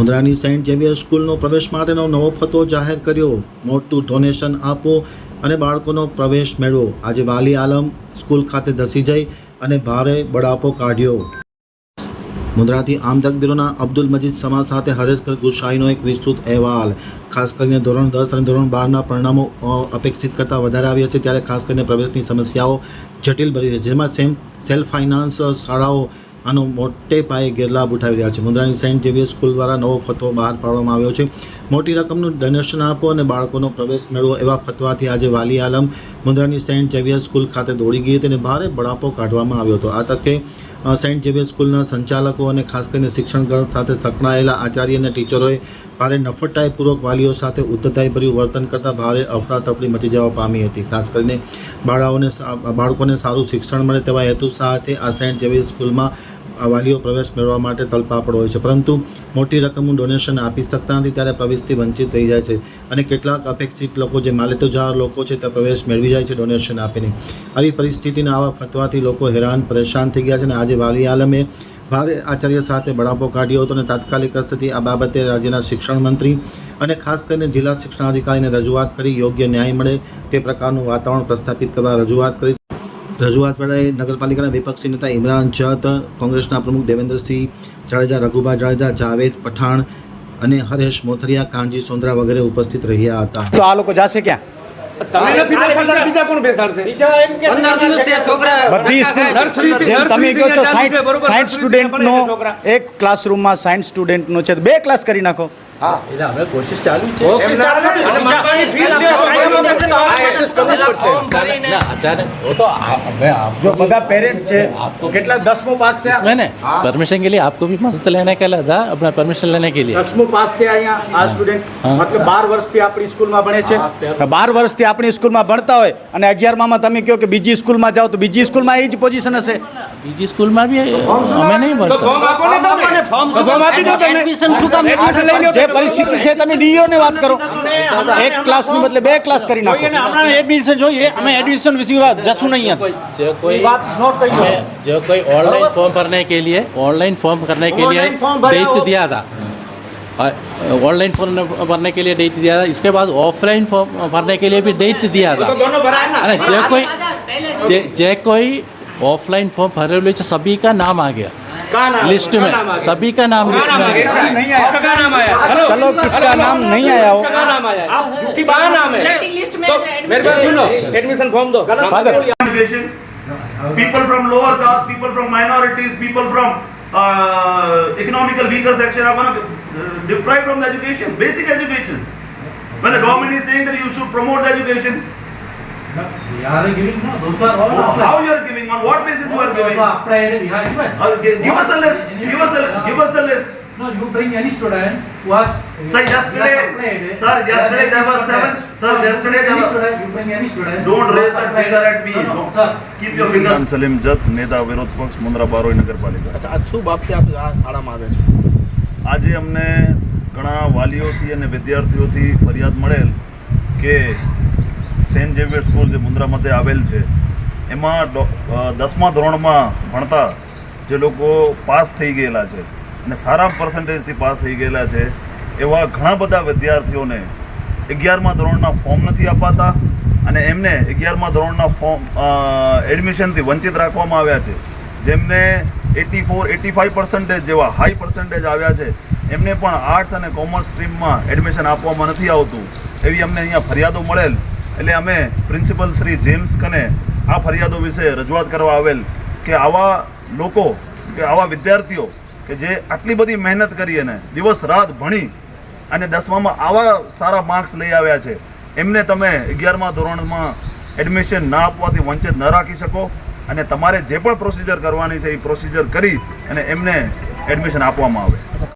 મુંદ્રાની Saint Xavier સ્કૂલનો પ્રવેશ માટેનો નવો ફતો જાહેર કર્યો. મોટું ડોનેશન આપો અને બાળકોનો પ્રવેશ મેળવો. આજે વાલી આલમ સ્કૂલ ખાતે ધસી જઈ અને ભારે બળાપો કાઢ્યો. મુંદ્રાથી આમદક બ્યુરોના અબ્દુલ મજીદ સમાજ સાથે હરેશકર ગુસાઈનો એક વિસ્તૃત અહેવાલ. ખાસ કરીને ધોરણ દસ અને ધોરણ બારના પરિણામો અપેક્ષિત કરતાં વધારે આવ્યા છે ત્યારે ખાસ કરીને પ્રવેશની સમસ્યાઓ જટિલ બની રહી છે. જેમાં સેમ સેલ્ફ ફાઇનાન્સ શાળાઓ આનો મોટે પાયે ગેરલાભ ઉઠાવી રહ્યા છે. મુંદ્રાની સેન્ટ જેવી સ્કૂલ દ્વારા નવો ફતવો બહાર પાડવામાં આવ્યો છે. મોટી રકમનું ડોનેશન આપો અને બાળકોનો પ્રવેશ મેળવો એવા ફતવાથી આજે વાલી આલમ મુંદ્રાની સેન્ટ ઝેવિયર સ્કૂલ ખાતે દોડી ગઈ હતી અને ભારે બળાપો કાઢવામાં આવ્યો હતો. આ તકે સેન્ટ ઝેવિયર સ્કૂલના સંચાલકો અને ખાસ કરીને શિક્ષણગણ સાથે સંકળાયેલા આચાર્ય અને ટીચરોએ ભારે નફરતાઈપૂર્વક વાલીઓ સાથે ઉદ્ધતાઈભર્યું વર્તન કરતાં ભારે અફરાતફરી મચી જવા પામી હતી. ખાસ કરીને બાળાઓને બાળકોને સારું શિક્ષણ મળે તેવા હેતુ સાથે આ સેન્ટ ઝેવિયર સ્કૂલમાં આ વાલીઓ પ્રવેશ મેળવવા માટે તલપાપડ હોય છે. પરંતુ મોટી રકમનું ડોનેશન આપી શકતા નથી, ત્યારે પ્રવેશથી વંચિત થઈ જાય છે. અને કેટલાક અપેક્ષિત લોકો, જે માલિકજાર લોકો છે તે પ્રવેશ મેળવી જાય છે ડોનેશન આપીને. આવી પરિસ્થિતિના આવા ફતવાથી લોકો હેરાન, પરેશાન થઈ ગયા છે અને આજે વાલી આલમે ભારે આચાર્ય સાથે બળાપો કાઢ્યો હતો અને તાત્કાલિક અસરથી આ બાબતે રાજ્યના શિક્ષણ મંત્રી અને ખાસ કરીને જિલ્લા શિક્ષણાધિકારીને રજૂઆત કરી, યોગ્ય ન્યાય મળે તે પ્રકારનું વાતાવરણ પ્રસ્થાપિત કરવા રજૂઆત કરી રજૂઆત વેળાએ નગરપાલિકાના વિપક્ષી નેતા ઇમરાન જત કોંગ્રેસના પ્રમુખ દેવેન્દ્રસિંહ જાડેજા રઘુભા જાડેજા જાવેદ પઠાણ અને હરેશ મોથરિયા કાંજી સોંદરા વગેરે ઉપસ્થિત રહ્યા હતા. તો આ લોકો જાશે ક્યાં? તમે નથી બેસાડતા બીજા કોણ બેસાડશે? પંદર દિવસ ત્યાં છોકરા બધી સ્કૂલ જેમ તમે કહો છો સ્ટુડન્ટનો એક ક્લાસરૂમમાં સાઠ સ્ટુડન્ટનો છે. બે ક્લાસ કરી નાખો. એટલે હવે કોશિશ ચાલુ છે કોશિશ ચાલુ નથી. અને મકાનની ફીસ પેલા જે ફોર્મ સાઈડમાં ભરીને બેસે તો આ adjust કરવું પેલા પડશે. ફોર્મ ભરીને ना अचानक वो तो आप मैं आपको જો બધા પેરેન્ટ્સ છે કેટલા દસમું પાસ થયા इसमें ना परमिशन के लिए आपको भी मदद लेने का था अपना परमिशन लेने के लिए દસમું પાસ થયા અહીંયા આ સ્ટુડન્ટ હા. મતલબ બાર વર્ષથી આપણી સ્કૂલમાં ભણે છે બાર વર્ષથી આપણી સ્કૂલમાં ભણતા હોય અને અગિયારમાં તમે કહો કે બીજી સ્કૂલમાં જાઓ તો બીજી સ્કૂલમાં એ જ પોઝિશન હશે बीजी स्कूल में भी हमें नहीं તો बढ़ता ફોર્મ આપો ને તમે. તો ફોર્મ આપી દો તમે. Admission શું કામ? Admission લઈ લો જે પરિસ્થિતિ છે તમે ડીઓ ને વાત કરો એક ક્લાસની બદલે બે ક્લાસ કરી નાખો હમણાં એડમિશન જોઈએ અમે એડમિશન વિશે જશું નહીં અહીંયા जो कोई हमें जो कोई ऑनलाइन फॉर्म भरने के लिए ऑनलाइन फॉर्म करने के लिए Online form भरा डेट हो। दिया था और ऑनलाइन फॉर्म भरने के लिए डेट दिया था इसके बाद ऑफलाइन फॉर्म भरने के लिए भी डेट दिया था તો દોનો ભરાય ના अरे जो कोई जे जे कोई ऑफलाइन फॉर्म भरे हुए थे, सभी का नाम आ गया का नाम लिस्ट में? सभी का नाम लिस्ट में क्या नाम आया चलो, किसका नाम नहीं आया हो? नाम है तो मेरे बात सुनो एडमिशन फॉर्म दो People from lower caste, people from minorities, people from uh, economical weaker section are going to uh, deprived from the education, basic education. When the government is saying that you should promote the education, We are giving, no, those are all applied. how you are giving, on what basis you are Those giving? are applied, we have given. Uh, gi- give us the list, give us the, give us the list. No, you bring any student who has. Sir, yesterday, who has applied, sir, yesterday there was applied. seven, sir, No, you yesterday bring there any was. student, You bring any student. Don't who raise has that applied. finger at me. No, no, Don't- sir. Keep your fingers. નામ સલીમ જત નેતા વિરોધ પક્ષ મુન્દ્રા બારોઈ નગરપાલિકા અચ્છા આજ શું બાબતે આપ આ શાળામાં આવે છે આજે અમને ઘણા વાલીઓથી અને વિદ્યાર્થીઓથી ફરિયાદ મળેલ કે સેન્ટ ઝેવિયર સ્કૂલ જે મુન્દ્રા મધ્યે આવેલ છે, એમાં દસમા ધોરણમાં ભણતા જે લોકો પાસ થઈ ગયેલા છે અને સારા પર્સન્ટેજથી પાસ થઈ ગયેલા છે, એવા ઘણા બધા વિદ્યાર્થીઓને અગિયારમા ધોરણના ફોર્મ નથી અપાતા અને એમને અગિયારમા ધોરણના ફોર્મ એડમિશનથી વંચિત રાખવામાં આવ્યા છે. જેમને eighty four eighty five percentage જેવા હાઈ પર્સન્ટેજ આવ્યા છે, એમને પણ આર્ટ્સ અને કોમર્સ સ્ટ્રીમમાં એડમિશન આપવામાં નથી આવતું. એવી અમને અહીંયા ફરિયાદો મળેલ એટલે અમે પ્રિન્સિપલ શ્રી જેમ્સ કને આ ફરિયાદો વિશે રજૂઆત કરવા આવેલ કે આવા લોકો, કે આવા વિદ્યાર્થીઓ, કે જે આટલી બધી મહેનત કરી અને દિવસ રાત ભણી અને દસમામાં આવા સારા માર્ક્સ લઈ આવ્યા છે, એમને તમે અગિયારમા ધોરણમાં એડમિશન ના આપવાથી વંચિત ન રાખી શકો અને તમારે જે પણ પ્રોસિજર કરવાની છે એ પ્રોસિજર કરી અને એમને એડમિશન આપવામાં આવે.